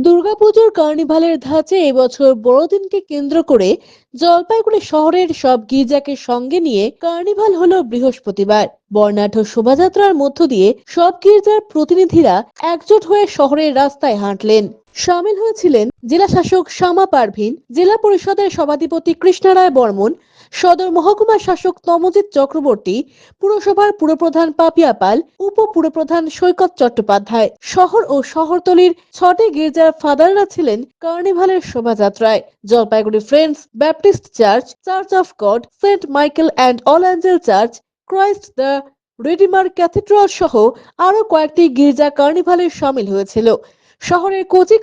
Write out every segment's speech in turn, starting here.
দুর্গাপুজোর কার্নিভালের ধাঁচে এবছর বড়দিনকে কেন্দ্র করে জলপাইগুড়ি শহরের সব গির্জাকে সঙ্গে নিয়ে কার্নিভাল হলো বৃহস্পতিবার। বর্ণাঢ্য শোভাযাত্রার মধ্য দিয়ে সব গির্জার প্রতিনিধিরা একজোট হয়ে শহরের রাস্তায় হাঁটলেন। সামিল হয়েছিলেন জেলা শাসক শ্যামা পারভিন, জেলা পরিষদের সভাধিপতি কৃষ্ণারায় বর্মন, সদর মহকুমা শাসক তমজিৎ চক্রবর্তী, পুরসভার পুরপ্রধান পাপিয়া পাল উপ পুরপ্রধান সৈকত চট্টোপাধ্যায়। শহর ও শহরতলির ছটি গির্জার ফাদাররা ছিলেন কার্নিভালের শোভাযাত্রায়। Jalpaiguri friends Baptist church church of God, Saint Michael and all angel church, Christ the redeemer cathedral সহ আরও কয়েকটি গির্জা কার্নিভালে সামিল হয়েছিল। শহরের কচি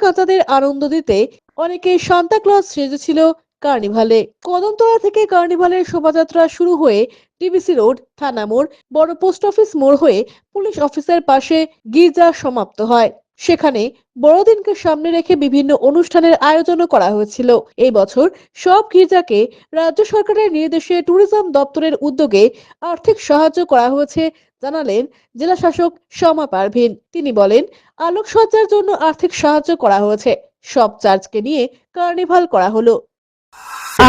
আনন্দ দিতে অনেকে সান্তাক্লজ সেজেছিল কার্নিভালে। কদমতলা থেকে কার্নিভালের শোভাযাত্রা শুরু হয়ে ডিবিসি রোড, থানা মোড়, বড় পোস্ট অফিস মোড় হয়ে পুলিশ অফিসের পাশে গির্জা সমাপ্ত হয়। সেখানে বড়দিনকে সামনে রেখে বিভিন্ন অনুষ্ঠানের আয়োজনও করা হয়েছিল। এই বছর সব গির্জাকে রাজ্য সরকারের নির্দেশে ট্যুরিজম দপ্তরের উদ্যোগে আর্থিক সাহায্য করা হয়েছে জানালেন জেলা শাসক শ্যামা পারভিন। তিনি বলেন, আলোকসজ্জার জন্য আর্থিক সাহায্য করা হয়েছে। সব চার্চকে নিয়ে কার্নিভাল করা হলো।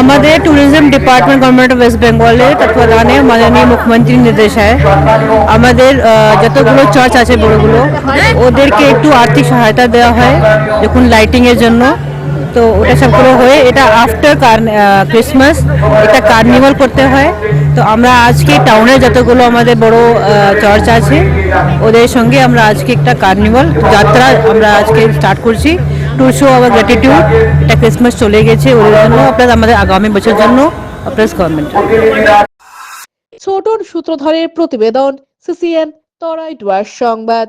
আমাদের tourism department government of West বেঙ্গলের তত্ত্বাবধানে মাননীয় মুখ্যমন্ত্রীর নির্দেশায় আমাদের যতগুলো চার্চ আছে বড়গুলো, ওদেরকে একটু আর্থিক সহায়তা দেওয়া হয় যখন লাইটিং এর জন্য। তো ওটা সবগুলো হয়ে এটা আফটার ক্রিসমাস এটা কার্নিভাল করতে হয়। তো আমরা আজকে টাউনে যতগুলো আমাদের বড় চার্চ আছে, ওদের সঙ্গে আমরা আজকে একটা কার্নিভাল যাত্রা আমরা আজকে স্টার্ট করছি। টু শো আওয়ার গ্র্যাটিটিউড এটা ক্রিসমাস চলে গেছে ওদের জন্য প্লাস আমাদের আগামী বছর জন্য প্লাস গভর্নমেন্ট ছোটন সূত্রধরের প্রতিবেদন সিসিএন তরাই ডুয়ার সংবাদ।